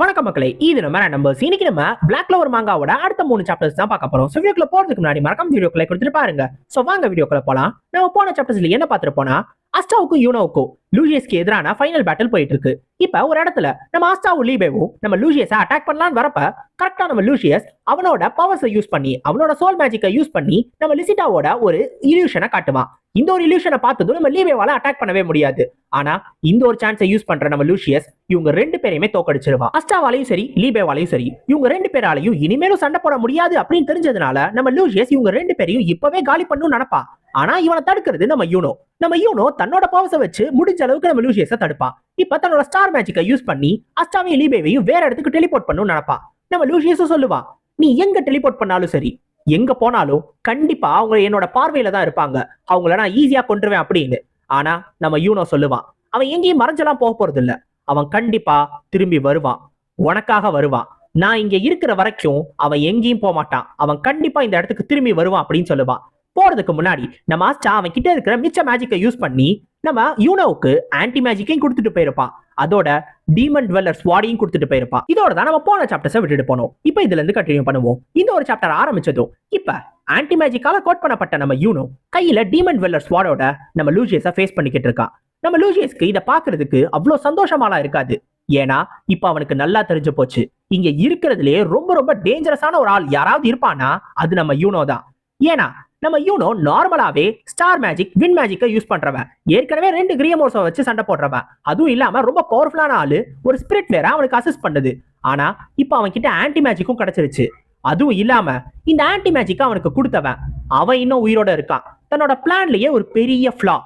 வணக்கம் மக்களே இது நம்ம நம்பர்ஸ் இன்னைக்கு நம்ம பிளாக்ல ஒரு மாங்காவோட அடுத்த மூணு சாப்டர்ஸ் தான் பார்க்க போறோம். ஸோ வீடியோக்குள்ள போறதுக்கு முன்னாடி மறக்காம வீடியோக்குள்ள கொடுத்துட்டு பாருங்க. ஸோ வாங்க வீடியோக்குள்ள போலாம். நம்ம போன சாப்டர்ஸ்ல என்ன பார்த்துருப்போம்னா அஸ்டாவுக்கும் யூனோவுக்கும் லூசியஸ்க்கு எதிரான ஃபைனல் பேட்டில் போயிட்டு இருக்கு இப்ப ஒரு இடத்துல நம்ம அஸ்டாவும் லீபேவும் நம்ம லூசியஸை அட்டாக் பண்ணலாம்னு வரப்ப கரெக்டா நம்ம லூசியஸ் அவனோட பவர்ஸை யூஸ் பண்ணி அவனோட சோல் மேஜிக்கை யூஸ் பண்ணி நம்ம லிசிட்டாவோட ஒரு இல்யூஷனை காட்டுவான். இந்த ஒரு இல்யூஷனை பார்த்ததும் நம்ம லீபேவால அட்டாக் பண்ணவே முடியாது. ஆனா இந்த ஒரு சான்ஸை யூஸ் பண்ற நம்ம லூசியஸ் இவங்க ரெண்டு பேரையுமே தோக்கடிச்சிருவான். அஸ்டாவாலையும் சரி லீபேவாலையும் சரி இவங்க ரெண்டு பேராலையும் இனிமேலும் சண்டை போட முடியாது அப்படின்னு தெரிஞ்சதுனால நம்ம லூசியஸ் இவங்க ரெண்டு பேரையும் இப்பவே காலி பண்ணணும்னு நினைப்பா ஆனா இவனை தடுக்கிறது நம்ம யூனோ. நம்ம யூனோ தன்னோட பவர்ஸை வச்சு முடிஞ்ச அளவுக்கு நம்ம லூசியஸை தடுப்பான் இப்ப தன்னோட ஸ்டார் மேஜிக்கை யூஸ் பண்ணி அஸ்டாவையும் லீபேவையும் வேற இடத்துக்கு டெலிபோர்ட் பண்ணணும்னு நினைப்பா. நம்ம லூசியஸும் சொல்லுவான் நீ எங்க டெலிபோர்ட் பண்ணாலும் சரி எங்க போனாலும் கண்டிப்பா அவங்க என்னோட பார்வையில தான் இருப்பாங்க. அவங்கள நான் ஈஸியா கொண்டுருவேன் அப்படின்னு. ஆனா நம்ம யூனோ சொல்லுவான் அவன் எங்கேயும் மறைஞ்செல்லாம் போக போறது இல்ல அவன் கண்டிப்பா திரும்பி வருவான். உனக்காக வருவான். நான் இங்க இருக்கிற வரைக்கும் அவன் எங்கேயும் போக மாட்டான் அவன் கண்டிப்பா இந்த இடத்துக்கு திரும்பி வருவான் அப்படின்னு சொல்லுவான் போறதுக்கு முன்னாடி நம்ம ஆஸ்டா அவன் கிட்ட இருக்கிற மிச்ச மேஜிக்கை யூஸ் பண்ணி நம்ம யூனோவுக்கு ஆன்டி மேஜிக்கையும் கொடுத்துட்டு போயிருப்பான். அதோட டீமன் டுவெல்லர் ஸ்வாடியும் கொடுத்துட்டு போயிருப்பான். இதோட தான் நம்ம போன சாப்டர்ஸை விட்டுட்டு போனோம். இப்போ இதுல இருந்து கண்டினியூ பண்ணுவோம். இந்த ஒரு சாப்டர் ஆரம்பிச்சதும் இப்ப ஆன்டி மேஜிக்கால கோட் பண்ணப்பட்ட நம்ம யூனோ கையில டீமன் டுவெல்லர் ஸ்வாடோட நம்ம லூசியஸை ஃபேஸ் பண்ணிக்கிட்டு இருக்கான். நம்ம லூசியஸ்க்கு இதை பாக்குறதுக்கு அவ்வளோ சந்தோஷமாலாம் இருக்காது. ஏன்னா இப்ப அவனுக்கு நல்லா தெரிஞ்சு போச்சு. இங்க இருக்கிறதுலயே ரொம்ப ரொம்ப டேஞ்சரஸான ஒரு ஆள் யாராவது இருப்பானா அது நம்ம யூனோ தான். ஏன்னா நம்ம யூனோ நார்மலாவே ஸ்டார் மேஜிக் வின் மேஜிக்கை யூஸ் பண்றவ. ஏற்கனவே ரெண்டு கிரியமோர்ஸை வச்சு சண்டை போடுறவன் அதுவும் இல்லாம ரொம்ப பவர்ஃபுல்லான ஆளு ஒரு ஸ்பிரிட் வேற அவனுக்கு அசிஸ்ட் பண்ணுது. ஆனா இப்போ அவன் கிட்ட ஆன்டி மேஜிக்கும் கிடைச்சிருச்சு. அதுவும் இல்லாம இந்த ஆன்டி மேஜிக்கை அவனுக்கு கொடுத்தவன் அவன் இன்னும் உயிரோட இருக்கான். தன்னோட பிளான்லயே ஒரு பெரிய ஃபிளா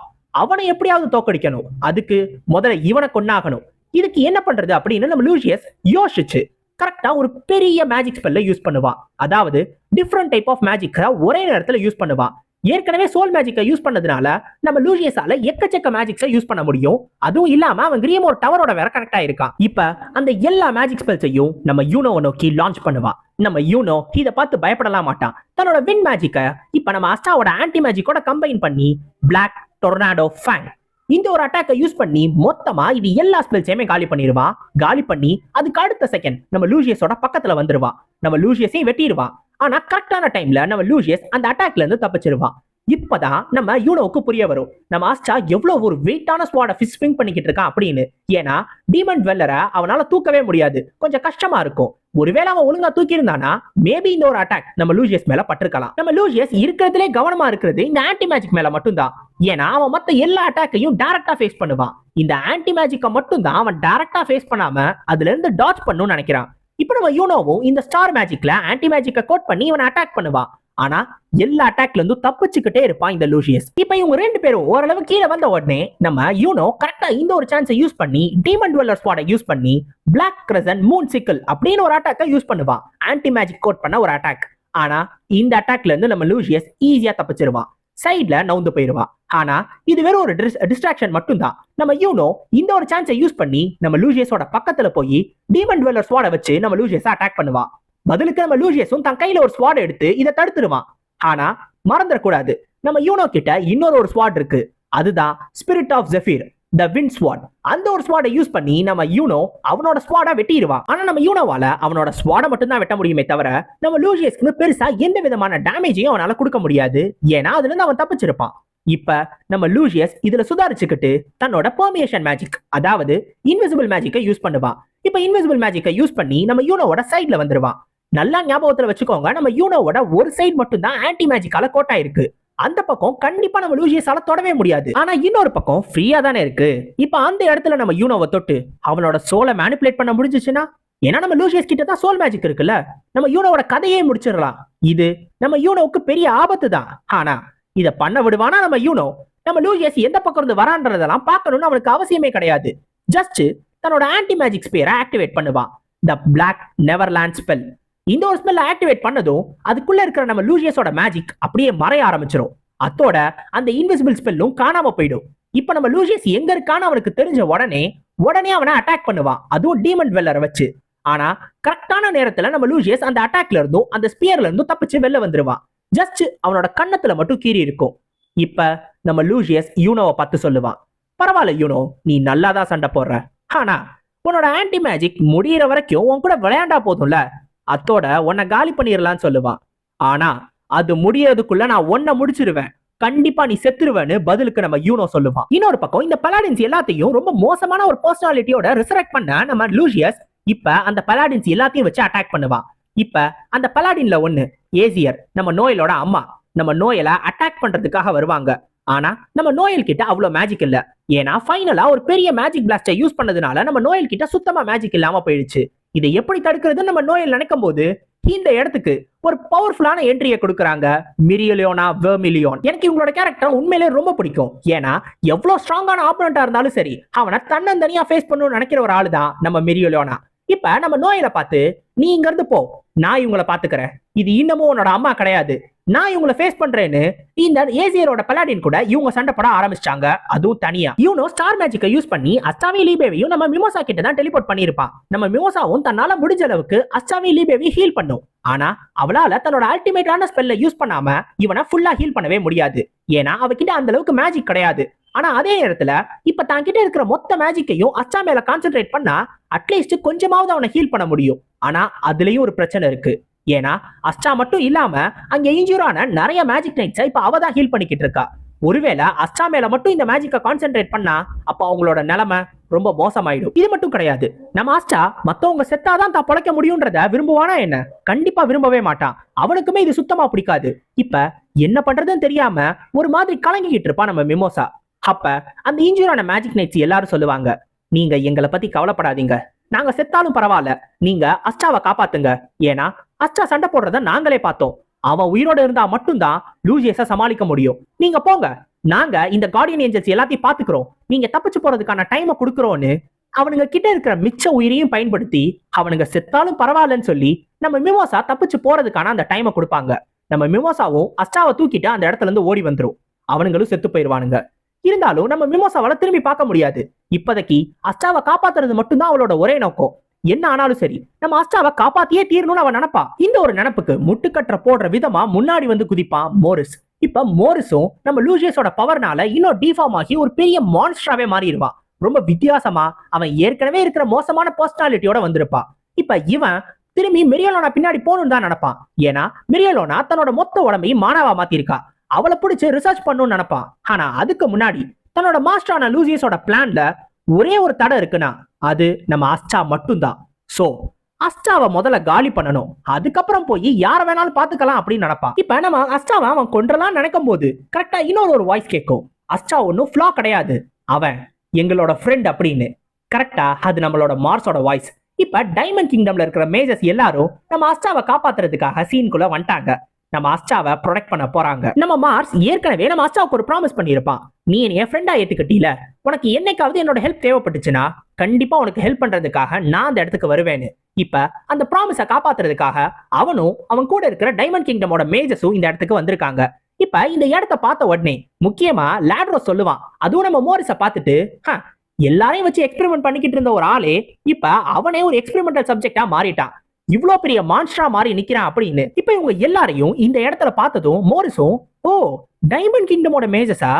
அவனை எப்படியாவது தோக்கடிக்கணும் அதுக்கு முதல்ல இவனை கொண்டாகணும் இதுக்கு என்ன பண்றது அப்படின்னு நம்ம லூசியஸ் யோசிச்சு. கரெக்டாக ஒரு பெரிய மேஜிக் ஸ்பெல்ல யூஸ் பண்ணுவான் அதாவது டிஃப்ரெண்ட் டைப் ஆஃப் மேஜிக்கை ஒரே நேரத்தில் யூஸ் பண்ணுவான் ஏற்கனவே சோல் மேஜிக்கை யூஸ் பண்ணதுனால நம்ம லூசியஸால எக்கச்சக்க மேஜிக்ஸை யூஸ் பண்ண முடியும். அதுவும் இல்லாம அவன் கிரியமோர் டவரோட வேற கனெக்ட் ஆயிருக்கான் இப்ப அந்த எல்லா மேஜிக் ஸ்பெல்ஸையும் நம்ம யூனோவை நோக்கி லான்ச் பண்ணுவான் நம்ம யூனோ இதை பார்த்து பயப்படலாம் மாட்டான். தன்னோட வின் மேஜிக்கை இப்ப நம்ம அஸ்டாவோட ஆன்டி மேஜிக்கோட கம்பைன் பண்ணி பிளாக் டொர்னாடோ ஃபேங் இந்த ஒரு அட்டாக்கை யூஸ் பண்ணி மொத்தமா இது எல்லா ஸ்பெல்ஸையுமே காலி பண்ணிடுவான் காலி பண்ணி அதுக்கு அடுத்த செகண்ட் நம்ம லூசியஸோட பக்கத்துல வந்துருவான் நம்ம லூசியஸையும் வெட்டிடுவான் ஆனா கரெக்டான டைம்ல நம்ம லூசியஸ் அந்த அட்டாக்ல இருந்து தப்பிச்சிருவான் இப்பதான் நம்ம யூனோவுக்கு புரிய வரும். நம்ம ஆஸ்டா எவ்வளவு ஒரு வெயிட்டான ஸ்வாட ஃபிஷ் ஸ்விங் பண்ணிக்கிட்டு இருக்கான் அப்படின்னு. ஏன்னா டீமன் வெல்லரை அவனால தூக்கவே முடியாது. கொஞ்சம் கஷ்டமா இருக்கும். ஒருவேளை அவன் ஒழுங்கா தூக்கி இருந்தானா மேபி இந்த ஒரு அட்டாக் நம்ம லூசியஸ் மேல பட்டிருக்கலாம். நம்ம லூசியஸ் இருக்கிறதுலே கவனமா இருக்கிறது இந்த ஆன்டி மேஜிக் மேல மட்டும்தான். ஏன்னா அவன் மத்த எல்லா அட்டாக்கையும் டைரக்டா ஃபேஸ் பண்ணுவான். இந்த ஆன்டி மேஜிக்கை மட்டும் தான் அவன் டைரக்டா ஃபேஸ் பண்ணாம அதுல இருந்து டாச் பண்ணணும்னு நினைக்கிறான். இப்போ நம்ம யூனோவும் இந்த ஸ்டார் மேஜிக்ல ஆன்டி மேஜிக்கை கோட் பண்ணி இவனை அட்டாக் பண்ணுவான். ஆனா எல்லா அட்டாக்ல இருந்தும் தப்பிச்சுக்கிட்டே இருப்பான் இந்த லூசியஸ். இப்ப இவங்க ரெண்டு பேரும் ஓரளவு கீழே வந்த உடனே நம்ம யூனோ கரெக்டா இந்த ஒரு சான்ஸை யூஸ் பண்ணி டீமன் டுவெல்லர் ஸ்குவாடை யூஸ் பண்ணி பிளாக் கிரசன் மூன் சிக்கல் அப்படின்னு ஒரு அட்டாக்கை யூஸ் பண்ணுவான். ஆன்டி மேஜிக் கோட் பண்ண ஒரு அட்டாக் ஆனா இந்த அட்டாக்ல இருந்து நம்ம லூசியஸ் ஈஸியா தப்பிச்சிருவான். சைட்ல நவுந்து போயிருவான். ஆனா இது வெறும் ஒரு டிஸ்ட்ராக்ஷன் மட்டும்தான். நம்ம யூனோ இந்த ஒரு சான்ஸை யூஸ் பண்ணி நம்ம லூசியஸோட பக்கத்துல போய் டீமன் டுவெல்லர் ஸ்வாடை வச்சு நம்ம லூசியஸை அட்டாக் பண்ணுவான். பதிலுக்கு நம்ம லூசியஸும் தன் கையில ஒரு ஸ்வாட் எடுத்து இதை தடுத்துருவான். ஆனா மறந்துடக்கூடாது. நம்ம யூனோ கிட்ட இன்னொரு ஒரு ஸ்வாட் இருக்கு. அதுதான் spirit of Zephyr the wind sword அந்த ஒரு ஸ்வாடை யூஸ் பண்ணி நம்ம யூனோ அவனோட ஸ்வாடா வெட்டிடுவான். ஆனா நம்ம யூனோவால அவனோட ஸ்வாடை மட்டும் தான் வெட்ட முடியுமே தவிர நம்ம லூசியஸ்க்கு பெருசா எந்த விதமான டேமேஜையும் அவனால கொடுக்க முடியாது. ஏன்னா அதுல இருந்து அவன் தப்பிச்சிருப்பான். இப்ப நம்ம லூசியஸ் இதுல சுதாரிச்சுக்கிட்டு தன்னோட பெர்மியேஷன் மேஜிக் அதாவது இன்விசிபிள் மேஜிக்கை யூஸ் பண்ணுவான். இப்ப இன்விசிபிள் மேஜிக்கை யூஸ் பண்ணி நம்ம யூனோவோட சைட்ல வந்துருவான். நல்லா ஞாபகத்துல வச்சுக்கோங்க நம்ம யூனோவோட ஒரு சைடு மட்டும் தான் ஆன்டி மேஜிக்கால கோட்டா இருக்கு. அந்த பக்கம் கண்டிப்பா நம்ம லூசியஸால தொடவே முடியாது. ஆனா இன்னொரு பக்கம் ஃப்ரீயா தானே இருக்கு. இப்ப அந்த இடத்துல நம்ம யூனோவை தொட்டு அவனோட சோலை மேனிப்புலேட் பண்ண முடிஞ்சிச்சுன்னா ஏன்னா நம்ம லூசியஸ் கிட்ட தான் சோல் மேஜிக் இருக்குல்ல? நம்ம யூனோவோட கதையே முடிச்சிடலாம். இது நம்ம யூனோவுக்கு பெரிய ஆபத்து தான். ஆனா இதை பண்ண விடுவானா நம்ம யூனோ? நம்ம லூசியஸ் எந்த பக்கம் இருந்து வரான்றதெல்லாம் பார்க்கணும்னு அவனுக்கு அவசியமே கிடையாது. ஜஸ்ட் தன்னோட ஆன்டி மேஜிக் ஸ்பியரை ஆக்டிவேட் பண்ணுவான். த பிளாக் நெவர்லேண்ட் ஸ்பெல் இந்த ஒரு ஸ்மெல் ஆக்டிவேட் பண்ணதும் அதுக்குள்ள இருக்கிற நம்ம லூசியஸோட மேஜிக் அப்படியே மறைய ஆரம்பிச்சிடும் அத்தோட அந்த இன்விசிபிள் ஸ்பெல்லும் காணாம போயிடும். இப்ப நம்ம லூசியஸ் எங்க இருக்கான்னு அவனுக்கு தெரிஞ்ச உடனே உடனே அவனை அட்டாக் பண்ணுவான். அதுவும் டீமன் வெல்லரை வச்சு. ஆனா கரெக்டான நேரத்துல நம்ம லூசியஸ் அந்த அட்டாக்ல இருந்தும் அந்த ஸ்பியர்ல இருந்தும் தப்பிச்சு வெளில வந்துருவான். ஜஸ்ட் அவனோட கன்னத்துல மட்டும் கீறி இருக்கும். இப்ப நம்ம லூசியஸ் யூனோவை பார்த்து சொல்லுவான். பரவாயில்ல யூனோ நீ நல்லாதான் சண்டை போடுற. ஆனா உன்னோட ஆன்டி மேஜிக் முடியிற வரைக்கும் உன் கூட விளையாண்டா போதும்ல. அத்தோட உன்னை காலி பண்ணிடலாம்னு சொல்லுவான் ஆனா அது முடியறதுக்குள்ள நான் உன்னை முடிச்சிருவேன். கண்டிப்பா நீ செத்துருவேன்னு பதிலுக்கு நம்ம யூனோ சொல்லுவான் இன்னொரு பக்கம் இந்த பலாடின்ஸ் எல்லாத்தையும் ரொம்ப மோசமான ஒரு பர்சனாலிட்டியோட ரிசரக்ட் பண்ண நம்ம லூசியஸ் இப்ப அந்த பலாடின்ஸ் எல்லாத்தையும் வச்சு அட்டாக் பண்ணுவான் இப்ப அந்த பலாடின்ல ஒண்ணு ஏசியர் நம்ம நோயலோட அம்மா நம்ம நோயலை அட்டாக் பண்றதுக்காக வருவாங்க. ஆனா நம்ம நோயல் கிட்ட அவ்வளவு மேஜிக் இல்ல. ஏன்னா ஃபைனலா ஒரு பெரிய மேஜிக் பிளாஸ்டை யூஸ் பண்ணதுனால நம்ம நோயல் கிட்ட சுத்தமா மேஜிக் இல்லாம போயிடுச்சு. இதை எப்படி தடுக்கிறதுன்னு நம்ம நோயில் நினைக்கும் போது இந்த இடத்துக்கு ஒரு பவர்ஃபுல்லான என்ட்ரியை கொடுக்குறாங்க. மிரியலியோனா வெர்மிலியோன். எனக்கு இவங்களோட கேரக்டர் உண்மையிலே ரொம்ப பிடிக்கும். ஏன்னா எவ்வளோ ஸ்ட்ராங்கான ஆப்பனண்டா இருந்தாலும் சரி அவனை தன்னந்தனியா ஃபேஸ் பண்ணணும்னு நினைக்கிற ஒரு ஆளு தான் நம்ம மிரியலியோனா இப்ப நம்ம நோயில பார்த்து நீ இங்க இருந்து போ. நான் இவங்களை பாத்துக்கிறேன் இது இன்னமும் உன்னோட அம்மா கிடையாது. நான் இவங்கள ஃபேஸ் பண்றேன்னு இந்த ஏசியரோட பலாடின் கூட இவங்க சண்டை பட ஆரம்பிச்சிட்டாங்க. அதுவும் தனியா. இவனோ ஸ்டார் மேஜிக்கை யூஸ் பண்ணி அஸ்டாவி லீபேவையும் நம்ம மிமோசா கிட்ட தான் டெலிபோர்ட் பண்ணியிருப்பான். நம்ம மிமோசாவும் தன்னால முடிஞ்ச அளவுக்கு அஸ்டாவி லீபேவை ஹீல் பண்ணும். ஆனா அவளால தன்னோட அல்டிமேட்டான ஸ்பெல்ல யூஸ் பண்ணாம இவனை ஃபுல்லா ஹீல் பண்ணவே முடியாது. ஏன்னா அவகிட்ட அந்த அளவுக்கு மேஜிக் கிடையாது. ஆனா அதே நேரத்துல இப்ப தான் கிட்ட இருக்கிற மொத்த மேஜிக்கையும் அச்சா மேல கான்சென்ட்ரேட் பண்ணா அட்லீஸ்ட் கொஞ்சமாவது அவனை ஹீல் பண்ண முடியும். ஆனா அதுலயும் ஒரு பிரச்சனை இருக்கு. ஏன்னா அஸ்டா மட்டும் இல்லாம அங்க இன்ஜூரான நிறைய மேஜிக் நைட்ஸை இப்ப அவ தான் ஹீல் பண்ணிக்கிட்டு இருக்கா. ஒருவேளை அஸ்டா மேல மட்டும் இந்த மேஜிக்கை கான்சென்ட்ரேட் பண்ணா அப்ப அவங்களோட நிலைமை ரொம்ப மோசமாயிடும். இது மட்டும் கிடையாது. நம்ம அஸ்டா மத்தவங்க செத்தாதான் தான் பொழைக்க முடியும்ன்றத விரும்புவானா என்ன? கண்டிப்பா விரும்பவே மாட்டான் அவனுக்குமே இது சுத்தமா பிடிக்காது. இப்ப என்ன பண்றதுன்னு தெரியாம ஒரு மாதிரி கலங்கிக்கிட்டு இருப்பான் நம்ம மிமோசா அப்ப அந்த இன்ஜூரான மேஜிக் நைட்ஸ் எல்லாரும் சொல்லுவாங்க நீங்க எங்களை பத்தி கவலைப்படாதீங்க. நாங்க செத்தாலும் பரவாயில்ல. நீங்க அஸ்டாவை காப்பாத்துங்க. ஏன்னா அஸ்டா சண்டை போடுறத நாங்களே பார்த்தோம். அவன் உயிரோட இருந்தா மட்டும்தான் லூசியஸ சமாளிக்க முடியும். நீங்க போங்க. நாங்க இந்த கார்டியன் ஏஞ்சல்ஸ் எல்லாத்தையும் பாத்துக்கிறோம் நீங்க தப்பிச்சு போறதுக்கான டைமை கொடுக்குறோன்னு அவனுங்க கிட்ட இருக்கிற மிச்ச உயிரையும் பயன்படுத்தி அவனுங்க செத்தாலும் பரவாயில்லன்னு சொல்லி நம்ம மிமோசா தப்பிச்சு போறதுக்கான அந்த டைமை கொடுப்பாங்க. நம்ம மிமோசாவும் அஸ்டாவை தூக்கிட்டு அந்த இடத்துல இருந்து ஓடி வந்துரும். அவனுங்களும் செத்து போயிருவானுங்க இருந்தாலும் நம்ம மிமோசாவால திரும்பி பார்க்க முடியாது. இப்போதைக்கு அஸ்டாவை காப்பாத்துறது மட்டும்தான் அவளோட ஒரே நோக்கம். என்ன ஆனாலும் சரி நம்ம அஸ்டாவை காப்பாத்தியே தீரணும்னு அவன் நினப்பா? இந்த ஒரு நினப்புக்கு முட்டுக்கட்டுற போடுற விதமா முன்னாடி வந்து குதிப்பான் மோரிஸ். இப்ப மோரிஸும் நம்ம லூசியஸோட பவர்னால இன்னும் டிஃபார்ம் ஆகி ஒரு பெரிய மான்ஸ்டராவே மாறிடுவான் ரொம்ப வித்தியாசமா அவன் ஏற்கனவே இருக்கிற மோசமான பர்சனாலிட்டியோட வந்திருப்பான் இப்ப இவன் திரும்பி மிரியலோனா பின்னாடி போகணும்னு தான் நினைப்பான். ஏன்னா மிரியலோனா தன்னோட மொத்த உடம்பையும் மானாவா மாத்திருக்கா. அவளை பிடிச்சி ரிசர்ச் பண்ணணும்னு நினைப்பான். ஆனா அதுக்கு முன்னாடி தன்னோட மாஸ்டரான லூசியஸோட பிளான்ல ஒரே ஒரு தடை இருக்குன்னா அது நம்ம அஸ்டா மட்டும்தான். சோ அஸ்டாவை முதல்ல காலி பண்ணணும். அதுக்கப்புறம் போய் யார வேணாலும் பாத்துக்கலாம் அப்படின்னு நினைப்பான். இப்ப நம்ம அஸ்டாவை அவன் கொன்றலாம் நினைக்கும் போது கரெக்டா இன்னொரு ஒரு வாய்ஸ் கேட்கும் அஸ்டா ஒன்னும் ஃபிளா கிடையாது. அவன் எங்களோட ஃப்ரெண்ட் அப்படின்னு. கரெக்டா அது நம்மளோட மார்ஸோட வாய்ஸ் இப்ப டைமண்ட் கிங்டம்ல இருக்கிற மேஜர்ஸ் எல்லாரும் நம்ம அஸ்டாவை காப்பாத்துறதுக்காக சீன்குள்ள வந்துட்டாங்க. நம்ம அஸ்டாவை ப்ரொடெக்ட் பண்ண போறாங்க. நம்ம மார்ஸ் ஏற்கனவே நம்ம அஸ்டாவுக்கு ஒரு ப்ராமிஸ் பண்ணியிருப்பான். நீ என்னைய ஃப்ரெண்டா ஏத்துக்கிட்டீல. உனக்கு என்னைக்காவது என்னோட ஹெல்ப் தேவைப்பட்டுச்சுன்னா கண்டிப்பா உனக்கு ஹெல்ப் பண்றதுக்காக நான் அந்த இடத்துக்கு வருவேன்னு. இப்ப அந்த ப்ராமிஸை காப்பாத்துறதுக்காக அவனும் அவன் கூட இருக்கிற டைமண்ட் கிங்டமோட மேஜர்ஸும் இந்த இடத்துக்கு வந்திருக்காங்க. இப்ப இந்த இடத்த பார்த்த உடனே முக்கியமா லேட்ரோ சொல்லுவான். அதுவும் நம்ம மோரிஸ பார்த்துட்டு "ஹ, எல்லாரையும் வச்சு எக்ஸ்பெரிமெண்ட் பண்ணிக்கிட்டு இருந்த ஒரு ஆளே இப்ப அவனே ஒரு எக்ஸ்பெரிமெண்டல் சப்ஜெக்டா மாறிட்டான். இவ்ளோ பெரிய மான்ஸ்டரா மாறி நிக்கிறான் அப்படின்னு இப்ப இவங்க எல்லாரையும் இந்த இடத்துல பார்த்ததும் மோரிஸும் ஓ டைமண்ட் கிங்டமோட மேஜஸா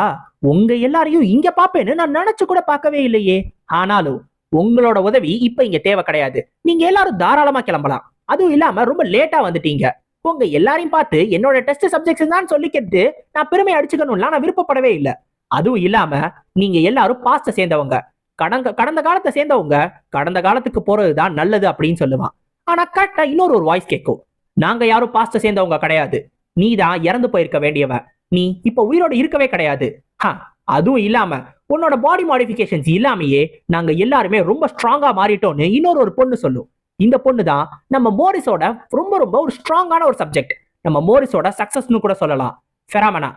உங்க எல்லாரையும் இங்க பாப்பேன்னு நான் நினைச்சு கூட பார்க்கவே இல்லையே. ஆனாலும் உங்களோட உதவி இப்ப இங்க தேவை கிடையாது. நீங்க எல்லாரும் தாராளமா கிளம்பலாம். அதுவும் இல்லாம ரொம்ப லேட்டா வந்துட்டீங்க. உங்க எல்லாரையும் பார்த்து என்னோட டெஸ்ட் சப்ஜெக்ட்ஸ் தான் சொல்லிக்கிறது நான் பெருமை அடிச்சுக்கணும்லாம் நான் விருப்பப்படவே இல்லை. அதுவும் இல்லாம நீங்க எல்லாரும் பாஸ்ட சேர்ந்தவங்க. கடந்த கடந்த காலத்தை சேர்ந்தவங்க கடந்த காலத்துக்கு போறதுதான் நல்லது அப்படின்னு சொல்லுவான். ஆனா கரெக்டா இன்னொரு ஒரு வாய்ஸ் கேட்கும் நாங்க யாரும் பாஸ்ட சேர்ந்தவங்க கிடையாது. நீ தான் இறந்து போயிருக்க வேண்டியவன். நீ இப்ப உயிரோட இருக்கவே கிடையாது. ஹ, அதுவும் இல்லாம உன்னோட பாடி மாடிஃபிகேஷன்ஸ் இல்லாமயே நாங்க எல்லாருமே ரொம்ப ஸ்ட்ராங்கா மாறிட்டோம்னு இன்னொரு ஒரு பொண்ணு சொல்லும். இந்த பொண்ணு தான் நம்ம மோரிஸோட ரொம்ப ரொம்ப ஒரு ஸ்ட்ராங்கான ஒரு சப்ஜெக்ட் நம்ம மோரிஸோட சக்சஸ்னு கூட சொல்லலாம். ஃபெராமனா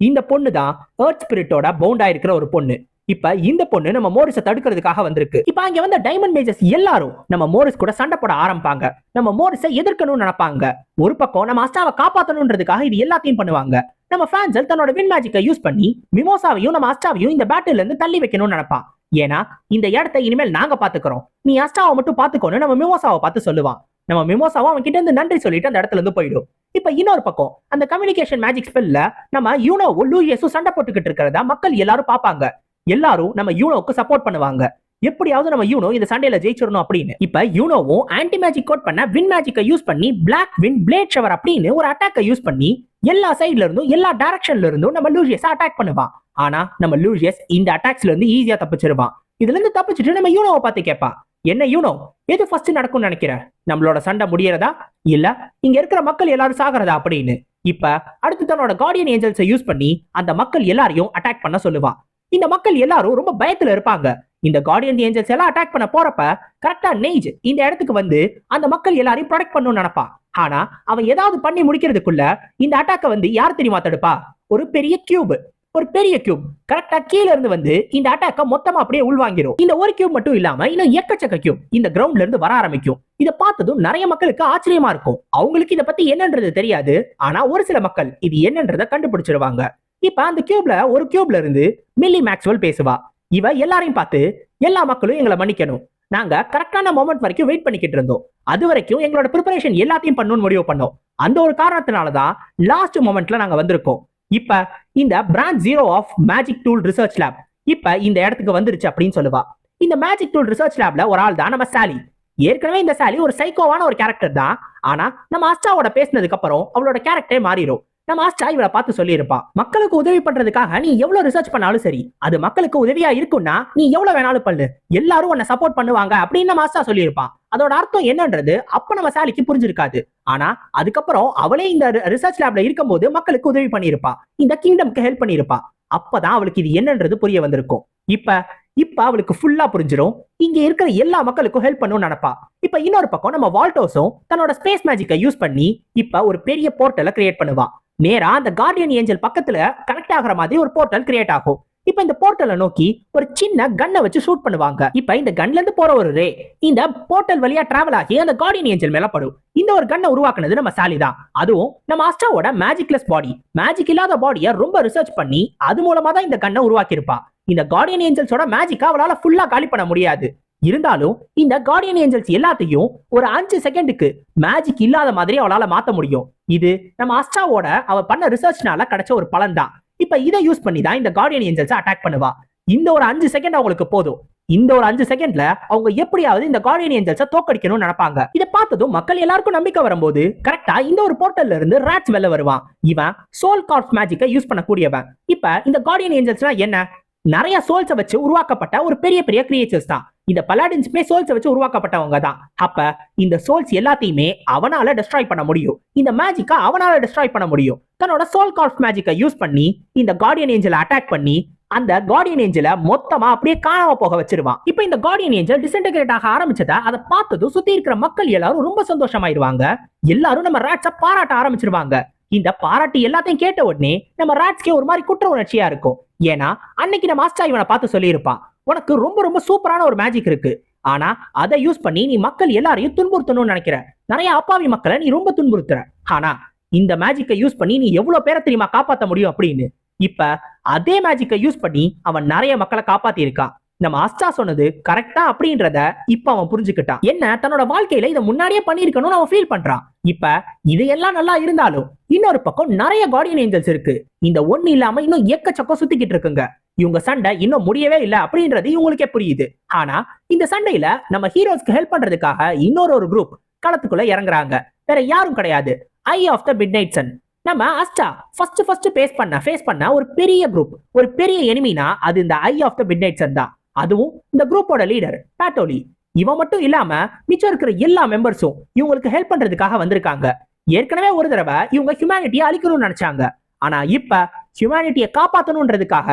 இந்த பொண்ணு தான் ஏர்த் ஸ்பிரிட்டோட பவுண்ட் ஆயிருக்கிற ஒரு பொண்ணு. இப்ப இந்த பொண்ணு நம்ம மோரிஸை தடுக்கிறதுக்காக வந்திருக்கு. இப்ப அங்க வந்த டைமண்ட் மேஜர்ஸ் எல்லாரும் நம்ம மோரிஸ் கூட சண்டை போட ஆரம்பிப்பாங்க. நம்ம மோரிஸை எதிர்க்கணும்னு நினைப்பாங்க. ஒரு பக்கம் நம்ம அஸ்டாவை காப்பாற்றணுன்றதுக்காக இது எல்லாத்தையும் பண்ணுவாங்க. நம்ம ஃபேன்சல் தன்னோட வின் மேஜிக்கை யூஸ் பண்ணி மிமோசாவையும் நம்ம அஸ்டாவையும் இந்த பேட்டில் இருந்து தள்ளி வைக்கணும்னு நினைப்பான். ஏன்னா இந்த இடத்தை இனிமேல் நாங்க பாத்துக்கிறோம். நீ அஸ்டாவை மட்டும் பாத்துக்கோன்னு நம்ம மிமோசாவை பார்த்து சொல்லுவான். நம்ம மிமோசாவும் அவன் கிட்ட இருந்து நன்றி சொல்லிட்டு அந்த இடத்துல இருந்து போயிடும். இப்ப இன்னொரு பக்கம் அந்த கம்யூனிகேஷன் மேஜிக் ஸ்பெல்ல நம்ம யூனோவும் லூயஸும் சண்டை போட்டுக்கிட்டு இருக்கிறதா மக்கள் எல்லாரும் பார்ப்பாங்க. எல்லாரும் நம்ம யூனோவுக்கு சப்போர்ட் பண்ணுவாங்க. எப்படியாவது நம்ம யூனோ இந்த சண்டையில ஜெயிச்சிடணும் அப்படின்னு. இப்ப யூனோவும் ஆன்டி மேஜிக் கோட் பண்ண வின் மேஜிக்கை யூஸ் பண்ணி பிளாக் வின் பிளேட் ஷவர் அப்படின்னு ஒரு அட்டாக்கை யூஸ் பண்ணி எல்லா சைடுல இருந்தும் எல்லா டைரக்ஷன்ல இருந்தும் நம்ம லூசியஸ் அட்டாக் பண்ணுவான். ஆனா நம்ம லூசியஸ் இந்த அட்டாக்ஸ்ல இருந்து ஈஸியா தப்பிச்சிருவான். இதுல இருந்து தப்பிச்சுட்டு நம்ம யூனோவை பார்த்து கேட்பா என்ன யூனோ எது ஃபர்ஸ்ட் நடக்கும்னு நினைக்கிற? நம்மளோட சண்டை முடியறதா? இல்ல இங்க இருக்கிற மக்கள் எல்லாரும் சாகிறதா? அப்படின்னு. இப்ப அடுத்து தன்னோட கார்டியன் ஏஞ்சல்ஸை யூஸ் பண்ணி அந்த மக்கள் எல்லாரையும் அட்டாக் பண்ண சொல்லுவான். இந்த மக்கள் எல்லாரும் ரொம்ப பயத்துல இருப்பாங்க. இந்த கார்டியன் ஏஞ்சல்ஸ் எல்லாம் அட்டாக் பண்ண போறப்ப கரெக்டா நெய்ஜ் இந்த இடத்துக்கு வந்து அந்த மக்கள் எல்லாரையும் ப்ரொடெக்ட் பண்ணணும்னு நினைப்பான் ஆனா அவன் ஏதாவது பண்ணி முடிக்கிறதுக்குள்ள இந்த அட்டாக்கை வந்து யார் தெரியுமா தடுப்பா? ஒரு பெரிய கியூப் ஒரு பெரிய கியூப் கரெக்டா கீழ இருந்து வந்து இந்த அட்டாக்க மொத்தமா அப்படியே உள்வாங்கிரும். இந்த ஒரு கியூப் மட்டும் இல்லாம இன்னும் எக்கச்சக்க கியூப் இந்த கிரவுண்ட்ல இருந்து வர ஆரம்பிக்கும். இதை பார்த்ததும் நிறைய மக்களுக்கு ஆச்சரியமா இருக்கும். அவங்களுக்கு இதை பத்தி என்னன்றது தெரியாது. ஆனா ஒரு சில மக்கள் இது என்னன்றதை கண்டுபிடிச்சிருவாங்க. இப்ப அந்த கியூப்ல ஒரு கியூப்ல இருந்து மில்லி மேக்ஸ்வெல் பேசுவா. இவ எல்லாரையும் பார்த்து எல்லா மக்களும் எங்களை மன்னிக்கணும். நாங்க கரெக்டான மொமெண்ட் வரைக்கும் வெயிட் பண்ணிக்கிட்டு இருந்தோம். அது வரைக்கும் எங்களோட ப்ரிப்பரேஷன் எல்லாத்தையும் பண்ணணும்னு முடிவு பண்ணோம். அந்த ஒரு காரணத்தினால தான் லாஸ்ட் மொமெண்ட்ல நாங்க வந்திருக்கோம். இப்ப இந்த brand zero of magic tool research lab இப்ப இந்த இடத்துக்கு வந்துருச்சு அப்படின்னு சொல்லுவா. இந்த மேஜிக் டூல் ரிசர்ச் லேப்ல ஒரு ஆள் தான் நம்ம சாலி. ஏற்கனவே இந்த சாலி ஒரு சைக்கோவான ஒரு கேரக்டர் தான். ஆனா நம்ம அஸ்டாவோட பேசினதுக்கு அப்புறம் அவளோட கேரக்டரே மாறிடும் நம்ம ஆஸ்டா இவளை பார்த்து சொல்லியிருப்பா. மக்களுக்கு உதவி பண்றதுக்காக நீ எவ்வளவு ரிசர்ச் பண்ணாலும் சரி அது மக்களுக்கு உதவியா இருக்கும்னா நீ எவ்வளவு வேணாலும் பண்ணு. எல்லாரும் உன்னை சப்போர்ட் பண்ணுவாங்க அப்படின்னு நம்ம ஆஸ்டா சொல்லியிருப்பான் அதோட அர்த்தம் என்னன்றது அப்ப நம்ம சாலிக்கு புரிஞ்சிருக்காது. ஆனா அதுக்கப்புறம் அவளே இந்த ரிசர்ச் லேப்ல இருக்கும்போது மக்களுக்கு உதவி பண்ணியிருப்பா. இந்த கிங்டம்க்கு ஹெல்ப் பண்ணியிருப்பா. அப்பதான் அவளுக்கு இது என்னன்றது புரிய வந்திருக்கும். இப்ப இப்ப அவளுக்கு ஃபுல்லா புரிஞ்சிடும் இங்க இருக்கிற எல்லா மக்களுக்கும் ஹெல்ப் பண்ணணும்னு நினைப்பா. இப்ப இன்னொரு பக்கம் நம்ம வால்டோஸும் தன்னோட ஸ்பேஸ் மேஜிக்கை யூஸ் பண்ணி இப்ப ஒரு பெரிய போர்ட்டலை கிரியேட் பண்ணுவா. நேரா அந்த கார்டியன் ஏஞ்சல் பக்கத்துல கனெக்ட் ஆகிற மாதிரி ஒரு போர்ட்டல் கிரியேட் ஆகும். இப்ப இந்த போர்ட்டலை நோக்கி ஒரு சின்ன கன்னை வச்சு ஷூட் பண்ணுவாங்க. இப்ப இந்த கன்ல இருந்து போற ஒரு ரே இந்த போர்ட்டல் வழியா டிராவல் ஆகி அந்த கார்டியன் ஏஞ்சல் மேல படும். இந்த ஒரு கன்னை உருவாக்குனது நம்ம சாலி தான். அதுவும் நம்ம அஸ்டாவோட மேஜிக்லெஸ் பாடி மேஜிக் இல்லாத பாடியை ரொம்ப ரிசர்ச் பண்ணி அது மூலமா தான் இந்த கன்னை உருவாக்கியிருப்பா. இந்த கார்டியன் ஏஞ்சல்ஸோட மேஜிக் அவளால ஃபுல்லா காலி பண்ண முடியாது. இருந்தாலும் இந்த கார்டியன் ஏஞ்சல்ஸ் எல்லாத்தையும் ஒரு அஞ்சு செகண்டுக்கு மேஜிக் இல்லாத மாதிரி அவளால மாத்த முடியும். இது நம்ம அஸ்டாவோட அவ பண்ண ரிசர்ச்னால கிடைச்ச ஒரு பலன் தான் இப்ப இதை யூஸ் பண்ணி தான் இந்த கார்டியன் ஏஞ்சல்ஸ் அட்டாக் பண்ணுவா. இந்த ஒரு அஞ்சு செகண்ட் அவங்களுக்கு போதும். இந்த ஒரு அஞ்சு செகண்ட்ல அவங்க எப்படியாவது இந்த கார்டியன் ஏஞ்சல்ஸை தோக்கடிக்கணும்னு நினைப்பாங்க. இதை பார்த்ததும் மக்கள் எல்லாருக்கும் நம்பிக்கை வரும்போது கரெக்டா இந்த ஒரு போர்ட்டல்ல இருந்து ராட்ஸ் வெளில வருவான். இவன் சோல் கார்ப் மேஜிக்கை யூஸ் பண்ணக்கூடியவன். இப்ப இந்த கார்டியன் ஏஞ்சல்ஸ்னா என்ன? நிறைய சோல்ஸை வச்சு உருவாக்கப்பட்ட ஒரு பெரிய பெரிய கிரியேச்சர்ஸ் தான். இந்த பலாடின்ஸ்மே சோல்ஸை வச்சு உருவாக்கப்பட்டவங்க தான். அப்ப இந்த சோல்ஸ் எல்லாத்தையுமே அவனால டெஸ்ட்ராய் பண்ண முடியும். இந்த மேஜிக்கை அவனால டெஸ்ட்ராய் பண்ண முடியும். தன்னோட சோல் கார்ஃப் மேஜிக்கை யூஸ் பண்ணி இந்த கார்டியன் ஏஞ்சலை அட்டாக் பண்ணி அந்த கார்டியன் ஏஞ்சலை மொத்தமா அப்படியே காணாம போக வச்சிருவான். இப்போ இந்த கார்டியன் ஏஞ்சல் டிசன்டிகிரேட் ஆக ஆரம்பிச்சத அதை பார்த்ததும் சுத்தி இருக்கிற மக்கள் எல்லாரும் ரொம்ப சந்தோஷமாயிருவாங்க. எல்லாரும் நம்ம ராட்ஸ பாராட்ட ஆரம்பிச்சிருவாங்க. இந்த பாராட்டு எல்லாத்தையும் கேட்ட உடனே நம்ம ராட்ஸ்க்கே ஒரு மாதிரி குற்ற உணர்ச்சியா இருக்கும். ஏன்னா அன்னைக்கு நம்ம மாஸ்டர் இவனை பார்த்து சொல்லியிருப்பான். உனக்கு ரொம்ப ரொம்ப சூப்பரான ஒரு மேஜிக் இருக்கு. ஆனா அதை யூஸ் பண்ணி நீ மக்கள் எல்லாரையும் துன்புறுத்தணும்னு நினைக்கிற. நிறைய அப்பாவி மக்களை நீ ரொம்ப துன்புறுத்துற. ஆனா இந்த மேஜிக்கை யூஸ் பண்ணி நீ எவ்வளவு பேரை தெரியுமா காப்பாத்த முடியும் அப்படின்னு? இப்ப அதே மேஜிக்கை யூஸ் பண்ணி அவன் நிறைய மக்களை காப்பாத்தி இருக்கான் நம்ம அஸ்டா சொன்னது கரெக்டா அப்படின்றத இப்ப அவன் புரிஞ்சுக்கிட்டான். என்ன? தன்னோட வாழ்க்கையில இதை முன்னாடியே பண்ணிருக்கணும்னு அவன் ஃபீல் பண்றான். இப்ப இதையெல்லாம் நல்லா இருந்தாலும் இன்னொரு பக்கம் நிறைய கார்டியன் ஏஞ்சல்ஸ் இருக்கு. இந்த ஒண்ணு இல்லாம இன்னும் எக்கச்சக்கம் சுத்திக்கிட்டு இருக்குங்க. இவங்க சண்டை இன்னும் முடியவே இல்லை அப்படின்றது இவங்களுக்கே புரியுது. ஆனா இந்த சண்டையில நம்ம ஹீரோஸ்க்கு ஹெல்ப் பண்றதுக்காக இன்னொரு ஒரு குரூப் களத்துக்குள்ள இறங்குறாங்க. வேற யாரும் கிடையாது. Eye of the midnight sun நம்ம அஸ்டா ஃபர்ஸ்ட் ஃபர்ஸ்ட் ஃபேஸ் பண்ண ஃபேஸ் பண்ண ஒரு பெரிய குரூப் ஒரு பெரிய எனிமினா அது இந்த eye of the midnight sun தான். அதுவும் இந்த குரூப்போட லீடர் பேட்டோலி இவன் மட்டும் இல்லாம மிச்சம் இருக்கிற எல்லா மெம்பர்ஸும் இவங்களுக்கு ஹெல்ப் பண்றதுக்காக வந்திருக்காங்க. ஏற்கனவே ஒரு தடவை இவங்க ஹியூமனிட்டியை அழிக்கணும்னு நினைச்சாங்க. ஆனா இப்ப ஹியூமனிட்டியை காப்பாத்தணும்ன்றதுக்காக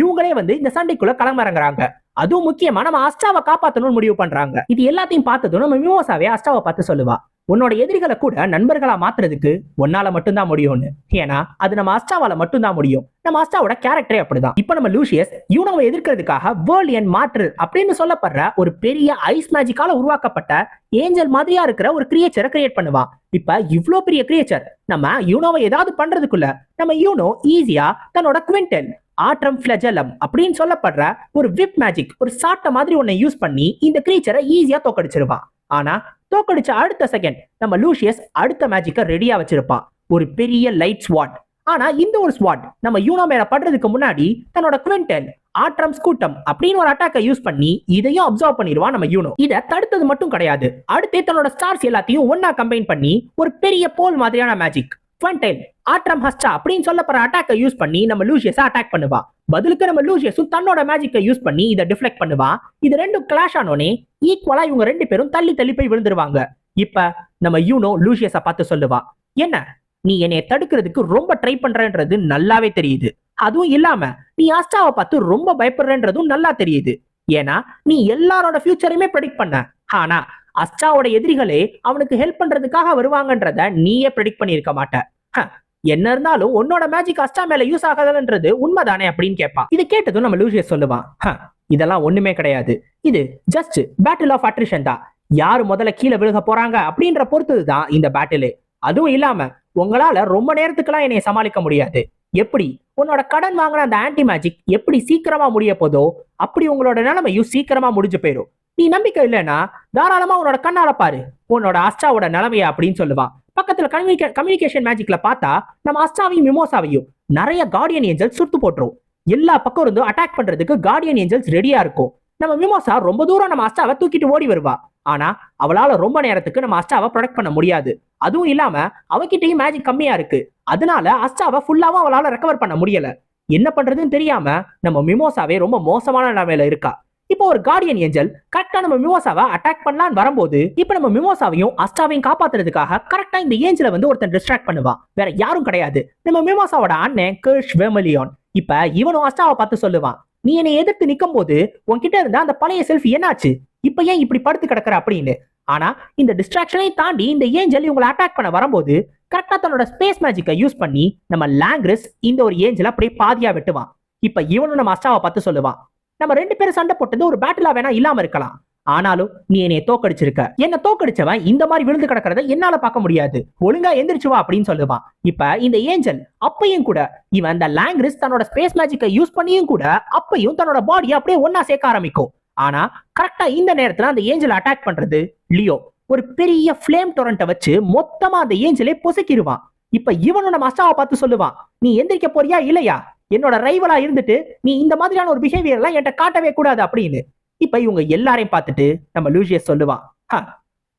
இவங்களே வந்து இந்த சண்டைக்குள்ள களமிறங்குறாங்க. அதுவும் முக்கியமா நம்ம அஸ்டாவை காப்பாத்தணும்னு முடிவு பண்றாங்க. இது எல்லாத்தையும் பார்த்ததும் நம்ம மிமோசாவே அஸ்டாவை பார்த்து சொல்லுவா. உன்னோட எதிரிகளை கூட நண்பர்களா மாத்துறதுக்கு உன்னால மட்டும்தான் முடியும்னு. ஏன்னா அது நம்ம அஸ்டாவால மட்டும்தான் முடியும். நம்ம அஸ்டாவோட கேரக்டரே அப்படிதான். இப்ப நம்ம லூசியஸ் யூனோவை எதிர்க்கிறதுக்காக வேர்ல்ட் என் மாற்று அப்படின்னு சொல்லப்படுற ஒரு பெரிய ஐஸ் மேஜிக்கால உருவாக்கப்பட்ட ஏஞ்சல் மாதிரியா இருக்கிற ஒரு கிரியேச்சரை கிரியேட் பண்ணுவான். இப்ப இவ்வளவு பெரிய கிரியேச்சர் நம்ம யூனோவை ஏதாவது பண்றதுக்குள்ள நம்ம யூனோ ஈஸியா தன்னோட குவிண்டல் ஆட்ரம் ஃபிளஜலம் அப்படின்னு சொல்லப்படுற ஒரு விப் மேஜிக் ஒரு சாட்டை மாதிரி ஒன்னை யூஸ் பண்ணி இந்த கிரீச்சரை ஈஸியா தோக்கடிச்சிருவான். ஆனா தோக்கடிச்ச அடுத்த செகண்ட் நம்ம லூசியஸ் அடுத்த மேஜிக்கை ரெடியா வச்சிருப்பான் ஒரு பெரிய லைட் ஸ்வாட் ஆனா இந்த ஒரு ஸ்வாட் நம்ம யூனோ மேல படுறதுக்கு முன்னாடி தன்னோட குவிண்டல் ஆட்ரம்ஸ் கூட்டம் அப்படின்னு ஒரு அட்டாக்கை யூஸ் பண்ணி இதையும் அப்சர்வ் பண்ணிடுவான் நம்ம யூனோ. இதை தடுத்தது மட்டும் கிடையாது. அடுத்து தன்னோட ஸ்டார்ஸ் எல்லாத்தையும் ஒன்னா கம்பைன் பண்ணி ஒரு பெரிய போல் மாதிரியான மேஜிக் ஃபன்டைல் ஆட்ரம் ஹஸ்டா அப்படின்னு சொல்லப்படுற அட்டாக்கை யூஸ் பண்ணி நம்ம லூசியஸை அட்டாக் பண்ணுவா. பதிலுக்கு நம்ம லூசியஸும் தன்னோட மேஜிக்கை யூஸ் பண்ணி இதை டிஃப்ளெக்ட் பண்ணுவா. இது ரெண்டும் கிளாஷ் ஆனோனே ஈக்குவலா இவங்க ரெண்டு பேரும் தள்ளி தள்ளி போய் விழுந்துருவாங்க. இப்ப நம்ம யூனோ லூசியஸை பார்த்து சொல்லுவா என்ன? நீ என்னைய தடுக்கிறதுக்கு ரொம்ப ட்ரை பண்றன்றது நல்லாவே தெரியுது. அதுவும் இல்லாம நீ அஸ்டாவை பார்த்து ரொம்ப பயப்படுறன்றதும் நல்லா தெரியுது. ஏன்னா நீ எல்லாரோட ஃபியூச்சரையுமே ப்ரெடிக்ட் பண்ண. ஆனா அஸ்டாவோட எதிரிகளே அவனுக்கு ஹெல்ப் பண்றதுக்காக வருவாங்கன்றத நீயே ப்ரெடிக்ட் பண்ணியிருக்க மாட்ட. ஹ, என்ன இருந்தாலும் உன்னோட மேஜிக் அஸ்டா மேல யூஸ் ஆகாதுன்றது உண்மைதானே அப்படின்னு கேட்பான். இது கேட்டதும் நம்ம லூசியஸ் சொல்லுவான் இதெல்லாம் ஒண்ணுமே கிடையாது. இது ஜஸ்ட் பேட்டில் ஆஃப் அட்ரிஷன் தான். யாரு முதல்ல கீழே விழுக போறாங்க அப்படின்ற பொறுத்தது தான் இந்த பேட்டிலு அதுவும் இல்லாம உங்களால ரொம்ப நேரத்துக்குலாம் என்னை சமாளிக்க முடியாது. எப்படி? உன்னோட கடன் வாங்கின அந்த ஆன்டி மேஜிக் எப்படி சீக்கிரமா முடிய போதோ அப்படி உங்களோட நிலைமையும் சீக்கிரமா முடிஞ்சு போயிடும் நீ நம்பிக்கை இல்லைன்னா தாராளமா உன்னோட கண்ணால பாரு. உன்னோட அஸ்டாவோட நிலைமைய அப்படின்னு சொல்லுவான். பக்கத்துல கம்யூனிகே கம்யூனிகேஷன் மேஜிக்ல பார்த்தா நம்ம அஸ்டாவையும் மிமோசாவையும் நிறைய கார்டியன் ஏஞ்சல்ஸ் சுட்டு போட்டுரும். எல்லா பக்கம் இருந்தும் அட்டாக் பண்றதுக்கு கார்டியன் ஏஞ்சல்ஸ் ரெடியா இருக்கும். நம்ம மிமோசா ரொம்ப தூரம் நம்ம அஸ்டாவை தூக்கிட்டு ஓடி வருவா. ஆனா அவளால ரொம்ப நேரத்துக்கு நம்ம அஸ்டாவை ப்ரொடெக்ட் பண்ண முடியாது. அதுவும் இல்லாம அவகிட்டயும் மேஜிக் கம்மியா இருக்கு. அதனால அஸ்டாவை ஃபுல்லாவும் அவளால ரெக்கவர் பண்ண முடியல. என்ன பண்றதுன்னு தெரியாம நம்ம மிமோசாவே ரொம்ப மோசமான நிலைமையில இருக்கா. இப்போ ஒரு கார்டியன் ஏஞ்சல் கரெக்டா நம்ம மிமோசாவை அட்டாக் பண்ணலான்னு வரும்போது இப்போ நம்ம மிமோசாவையும் அஸ்டாவையும் காப்பாத்துறதுக்காக கரெக்டா இந்த ஏஞ்சலை வந்து ஒருத்தன் டிஸ்ட்ராக்ட் பண்ணுவான். வேற யாரும் கிடையாது. நம்ம மிமோசாவோட அண்ணன் கர்ஷ் வெமலியான். இப்ப இவனும் அஸ்டாவை பார்த்து சொல்லுவான் நீ என்னை எதிர்த்து நிக்கும் போது உன்கிட்ட இருந்த அந்த பழைய செல்ஃபி என்னாச்சு? இப்ப ஏன் இப்படி படுத்து கிடக்குற? அப்படின்னு. ஆனா இந்த டிஸ்ட்ராக்ஷனை தாண்டி இந்த ஏஞ்சல் இவங்களை அட்டாக் பண்ண வரும்போது கரெக்டா தன்னோட ஸ்பேஸ் மேஜிக்கை யூஸ் பண்ணி நம்ம லாங்கிரஸ் இந்த ஒரு ஏஞ்சல் அப்படியே பாதியா வெட்டுவான். இப்ப இவனும் நம்ம அஸ்டாவை பார்த்து சொல்லுவான் நம்ம ரெண்டு பேரும் சண்டை போட்டது ஒரு பேட்டிலா வேணா இல்லாம இருக்கலாம். ஆனாலும் நீ என்னைய தோக்கடிச்சிருக்க. என்ன தோக்கடிச்சவன் இந்த மாதிரி விழுந்து கிடக்கிறத என்னால பார்க்க முடியாது. ஒழுங்கா எந்திரிச்சுவா அப்படின்னு சொல்லுவான். இப்ப இந்த ஏஞ்சல் அப்பையும் கூட இவன் அந்த லாங்கிரிஸ் தன்னோட ஸ்பேஸ் மேஜிக்கை யூஸ் பண்ணியும் கூட அப்பையும் தன்னோட பாடியை அப்படியே ஒன்னா சேர்க்க ஆரம்பிக்கும். ஆனா கரெக்டா இந்த நேரத்துல அந்த ஏஞ்சல் அட்டாக் பண்றது லியோ ஒரு பெரிய ஃபிளேம் டொரண்ட்டை வச்சு மொத்தமா அந்த ஏஞ்சலே பொசுக்கிடுவான் இப்ப இவனோட நம்ம பார்த்து சொல்லுவான். நீ எந்திரிக்க போறியா இல்லையா? என்னோட ரைவலா இருந்துட்டு நீ இந்த மாதிரியான ஒரு பிஹேவியர் எல்லாம் என்கிட்ட காட்டவே கூடாது அப்படின்னு. இப்ப இவங்க எல்லாரையும் பார்த்துட்டு நம்ம லூசியஸ் சொல்லுவான்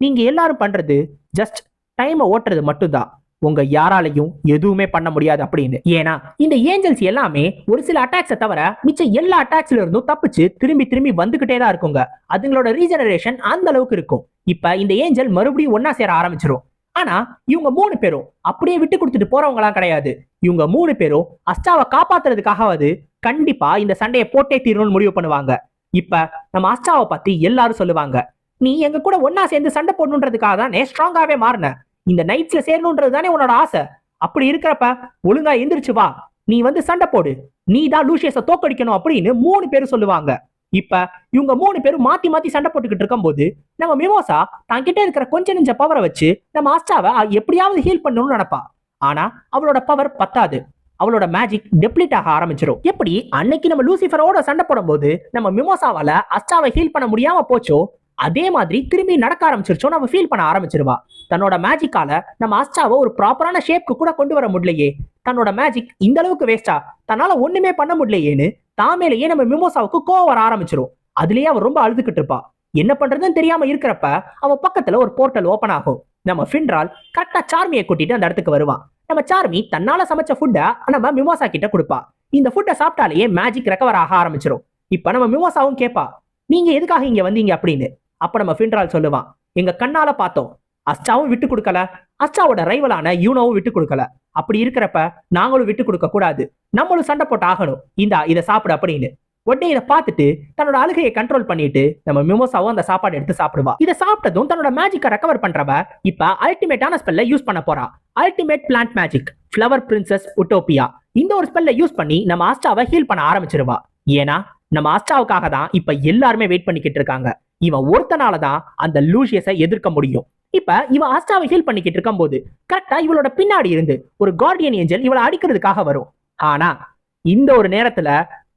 நீங்க எல்லாரும் பண்றது ஜஸ்ட் டைமை ஓட்டுறது மட்டும்தான். உங்க யாராலையும் எதுவுமே பண்ண முடியாது அப்படின்னு. ஏன்னா இந்த ஏஞ்சல்ஸ் எல்லாமே ஒரு சில அட்டாக்ஸை தவிர மிச்ச எல்லா அட்டாக்ஸ்ல இருந்தும் தப்பிச்சு திரும்பி திரும்பி வந்துகிட்டே தான் இருக்குங்க. அதுங்களோட ரீஜெனரேஷன் அந்த அளவுக்கு இருக்கும். இப்ப இந்த ஏஞ்சல் மறுபடியும் ஒன்னா சேர ஆரம்பிச்சிரும். ஆனா இவங்க மூணு பேரும் அப்படியே விட்டு கொடுத்துட்டு போறவங்களாம் கிடையாது. இவங்க மூணு பேரும் அஸ்டாவை காப்பாத்துறதுக்காகவாது கண்டிப்பா இந்த சண்டையை போட்டே தீரணும்னு முடிவு பண்ணுவாங்க. இப்ப நம்ம அஸ்டாவை பத்தி எல்லாரும் சொல்லுவாங்க. நீ எங்க கூட ஒன்னா சேர்ந்து சண்டை போடணுன்றதுக்காக தானே ஸ்ட்ராங்காவே மாறின. இந்த நைட்ஸ்ல சேரணுன்றது தானே உன்னோட ஆசை. அப்படி இருக்கிறப்ப ஒழுங்கா எந்திரிச்சு வா. நீ வந்து சண்டை போடு. நீ தான் லூசியஸை தோக்கடிக்கணும் அப்படின்னு மூணு பேரும் சொல்லுவாங்க. இப்ப இவங்க மூணு பேரும் மாத்தி மாத்தி சண்டை போட்டுக்கிட்டு இருக்கும்போது நம்ம மிமோசா தான் கிட்ட இருக்கிற கொஞ்ச நெஞ்ச பவரை வச்சு நம்ம அஸ்டாவை எப்படியாவது ஹீல் பண்ணணும்னு நினைப்பா. ஆனா அவளோட பவர் பத்தாது. அவளோட மேஜிக் டெப்ளிட் ஆக ஆரம்பிச்சிடும் எப்படி? அன்னைக்கு நம்ம லூசிஃபரோட சண்டை போடும்போது நம்ம மிமோசாவால அஸ்டாவை ஹீல் பண்ண முடியாம போச்சோ அதே மாதிரி திரும்பி நடக்க ஆரம்பிச்சிருச்சோ நம்ம ஃபீல் பண்ண ஆரம்பிச்சிருவா. தன்னோட மேஜிக்கால நம்ம அஸ்டாவை ஒரு ப்ராப்பரான ஷேப்க்கு கூட கொண்டு வர முடியலையே. தன்னோட மேஜிக் இந்த அளவுக்கு வேஸ்டா தன்னால ஒண்ணுமே பண்ண முடியலையேன்னு தாமேலேயே நம்ம மிமோசாவுக்கு கோவம் வர ஆரம்பிச்சிரும். அதுலயே அவன் ரொம்ப அழுதுகிட்டு இருப்பா. என்ன பண்றதுன்னு தெரியாம இருக்கிறப்ப அவ பக்கத்துல ஒரு போர்ட்டல் ஓபன் ஆகும். நம்ம ஃபின்ரால் கரெக்டா சார்மியை கூட்டிட்டு அந்த இடத்துக்கு வருவான் நம்ம சார்மி தன்னால சமைச்ச ஃபுட்டை நம்ம மிமோசா கிட்ட கொடுப்பா. இந்த ஃபுட்டை சாப்பிட்டாலேயே மேஜிக் ரெக்கவர் ஆக ஆரம்பிச்சிரும். இப்ப நம்ம மிமோசாவும் கேட்பா நீங்க எதுக்காக இங்க வந்தீங்க? அப்படின்னு. அப்ப நம்ம ஃபின்ரால் சொல்லுவான் எங்க கண்ணால பார்த்தோம். அஸ்டாவும் விட்டு கொடுக்கல. அஸ்டாவோட ரைவலான யூனோவும் விட்டு கொடுக்கல. அப்படி இருக்கிறப்ப நாங்களும் விட்டு கொடுக்க கூடாது. நம்மளும் சண்டை போட்டு ஆகணும். இந்தா இதை சாப்பிடு அப்படின்னு. உடனே இதை பார்த்துட்டு தன்னோட அழுகையை கண்ட்ரோல் பண்ணிட்டு நம்ம மிமோசாவும் அந்த சாப்பாடு எடுத்து சாப்பிடுவா. இதை சாப்பிட்டதும் தன்னோட மேஜிக்கை ரெக்கவர் பண்றவ இப்ப அல்டிமேட்டான ஸ்பெல்ல யூஸ் பண்ண போறா. Ultimate plant magic flower princess utopia இந்த ஒரு ஸ்பெல்ல யூஸ் பண்ணி நம்ம ஆஸ்டாவை ஹீல் பண்ண ஆரம்பிச்சிருவா. ஏன்னா நம்ம ஆஸ்டாவுக்காக தான் இப்ப எல்லாருமே வெயிட் பண்ணிக்கிட்டு இருக்காங்க. இவன் ஒருத்தனால தான் அந்த லூசியஸை எதிர்க்க முடியும். இப்ப இவ ஆஸ்டாவை ஹீல் பண்ணிக்கிட்டு இருக்கும் போது கரெக்டா இவளோட பின்னாடி இருந்து ஒரு கார்டியன் ஏஞ்சல் இவளை அடிக்கிறதுக்காக வரும். ஆனா இந்த ஒரு நேரத்துல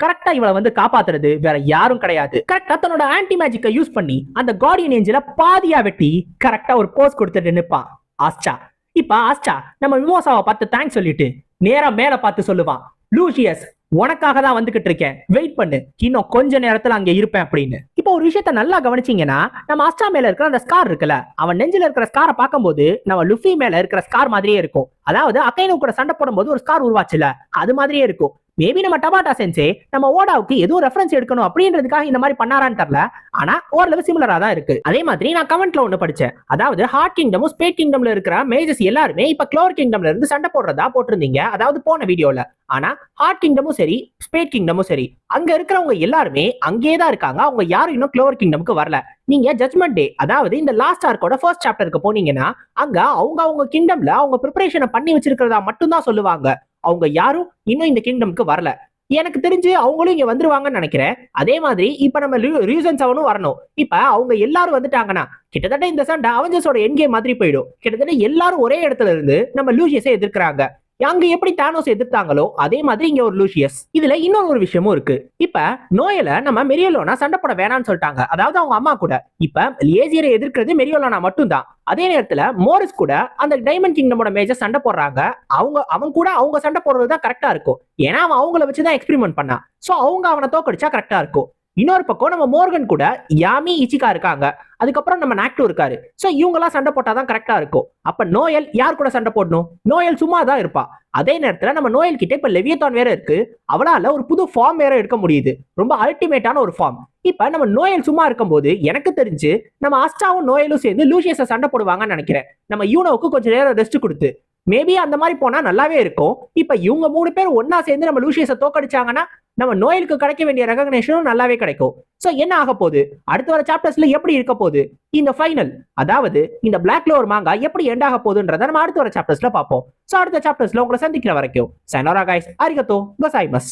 கரெக்டா இவளை வந்து காப்பாத்துறது வேற யாரும் கிடையாது. கரெக்டா தன்னோட ஆன்டி மேஜிக்கை யூஸ் பண்ணி அந்த கார்டியன் ஏஞ்சல பாதியா வெட்டி கரெக்டா ஒரு போஸ் கொடுத்துட்டு நிப்பான் ஆஸ்டா இப்ப ஆஸ்டா நம்ம விமோசாவை பார்த்து தேங்க்ஸ் சொல்லிட்டு நேரா மேல பார்த்து சொல்லுவான் லூசியஸ் உனக்காக தான் வந்துகிட்டு இருக்கேன். வெயிட் பண்ணு. இன்னும் கொஞ்ச நேரத்துல அங்க இருப்பேன் அப்படின்னு. இப்போ ஒரு விஷயத்த நல்லா கவனிச்சீங்கன்னா நம்ம அஸ்டா மேல இருக்கிற அந்த ஸ்கார் இருக்குல்ல அவன் நெஞ்சில இருக்கிற ஸ்காரை பார்க்கும்போது நம்ம லுஃபி மேல இருக்கிற ஸ்கார் மாதிரியே இருக்கும். அதாவது அக்கைனு கூட சண்டை போடும்போது ஒரு ஸ்கார் உருவாச்சுல அது மாதிரியே இருக்கும். மேபி நம்ம டபாட்டா சென்சே நம்ம ஓடாவுக்கு எதுவும் ரெஃபரன்ஸ் எடுக்கணும் அப்படின்றதுக்காக இந்த மாதிரி பண்ணாரான்னு தெரியல. ஆனா ஓரளவு சிமிலரா தான் இருக்கு. அதே மாதிரி நான் கமெண்ட்ல ஒண்ணு படிச்சேன். அதாவது ஹார்ட் கிங்டமும் ஸ்பேட் கிங்டம்ல இருக்கிற மேஜஸ் எல்லாருமே இப்ப க்ளோர் கிங்டம்ல இருந்து சண்டை போடுறதா போட்டிருந்தீங்க. அதாவது போன வீடியோல ஆனா ஹார்ட் கிங்டமும் சரி ஸ்பேட் கிங்டமும் சரி அங்க இருக்கிறவங்க எல்லாருமே அங்கேயே தான் இருக்காங்க. அவங்க யாரும் இன்னும் க்ளோவர் கிங்டமுக்கு வரல. நீங்க ஜட்மெண்ட் டே அதாவது இந்த லாஸ்ட் ஆர்க்கோட ஃபர்ஸ்ட் சாப்டருக்கு போனீங்கன்னா அங்க அவங்க அவங்க கிங்டம்ல அவங்க ப்ரிப்பரேஷனை பண்ணி வச்சிருக்கிறதா மட்டும்தான் சொல்லுவாங்க. அவங்க யாரும் இன்னும் இந்த கிங்டம்க்கு வரல. எனக்கு தெரிஞ்சு அவங்களும் இங்க வந்துருவாங்கன்னு நினைக்கிறேன். அதே மாதிரி இப்ப நம்ம ரீசன் செவனும் வரணும். இப்ப அவங்க எல்லாரும் வந்துட்டாங்கன்னா கிட்டத்தட்ட இந்த சண்டை அவஞ்சஸோட எண்கே மாதிரி போயிடும். கிட்டத்தட்ட எல்லாரும் ஒரே இடத்துல இருந்து நம்ம லூசியஸை எதிர்க்கிறாங்க. அங்க எப்படி தானோஸ் எதிர்த்தாங்களோ அதே மாதிரி இங்க ஒரு லூசியஸ் இதுல இன்னொரு ஒரு விஷயமும் இருக்கு. இப்ப நோயல நம்ம மெரியலோனா சண்டை போட வேணாம்னு சொல்லிட்டாங்க. அதாவது அவங்க அம்மா கூட. இப்ப லேசியரை எதிர்க்கிறது மெரியலோனா மட்டும்தான். அதே நேரத்துல மோரிஸ் கூட அந்த டைமண்ட் கிங்டமோட மேஜர் சண்டை போடுறாங்க. அவங்க அவன் கூட அவங்க சண்டை போடுறது தான் கரெக்டா இருக்கும். ஏன்னா அவன் அவங்கள வச்சுதான் எக்ஸ்பெரிமெண்ட் பண்ணான். சோ அவங்க அவனை தோக்கடிச்சா கரெக்டா இருக்கும். இன்னொரு பக்கம் நம்ம மோர்கன் கூட யாமி இச்சிகா இருக்காங்க. அதுக்கப்புறம் நம்ம நாக்டோ இருக்காரு. ஸோ இவங்கெல்லாம் சண்டை போட்டாதான் கரெக்டா இருக்கும். அப்ப நோயல் யார் கூட சண்டை போடணும்? நோயல் சும்மா தான் இருப்பா. அதே நேரத்துல நம்ம நோயல் கிட்ட இப்ப லெவியத்தான் வேற இருக்கு. அவளால ஒரு புது ஃபார்ம் வேற எடுக்க முடியுது. ரொம்ப அல்டிமேட்டான ஒரு ஃபார்ம் இப்ப நம்ம நோயல் சும்மா இருக்கும்போது எனக்கு தெரிஞ்சு நம்ம அஸ்டாவும் நோயலும் சேர்ந்து லூசியஸை சண்டை போடுவாங்கன்னு நினைக்கிறேன். நம்ம யூனோவுக்கு கொஞ்சம் நேரம் ரெஸ்ட் கொடுத்து. மேபி அந்த மாதிரி போனா நல்லாவே இருக்கும். இப்ப இவங்க மூணு பேர் ஒன்னா சேர்ந்து நம்ம லூசியஸை தோக்கடிச்சாங்கன்னா நம்ம நோயலுக்கு கிடைக்க வேண்டிய ரெகக்னேஷனும் நல்லாவே கிடைக்கும். சோ என்ன ஆக போகுது? அடுத்து வர சாப்டர்ஸ்ல எப்படி இருக்க போகுது? இந்த ஃபைனல் அதாவது இந்த பிளாக் லோவர் மாங்கா எப்படி எண்ட் ஆக போகுதுன்றத நம்ம அடுத்த வர சாப்டர்ஸ்ல பார்ப்போம். சோ அடுத்த சாப்டர்ஸ்ல உங்களை சந்திக்கிற வரைக்கும் சைனோரா காய்ஸ் அரிகத்தோ பசாய்மஸ்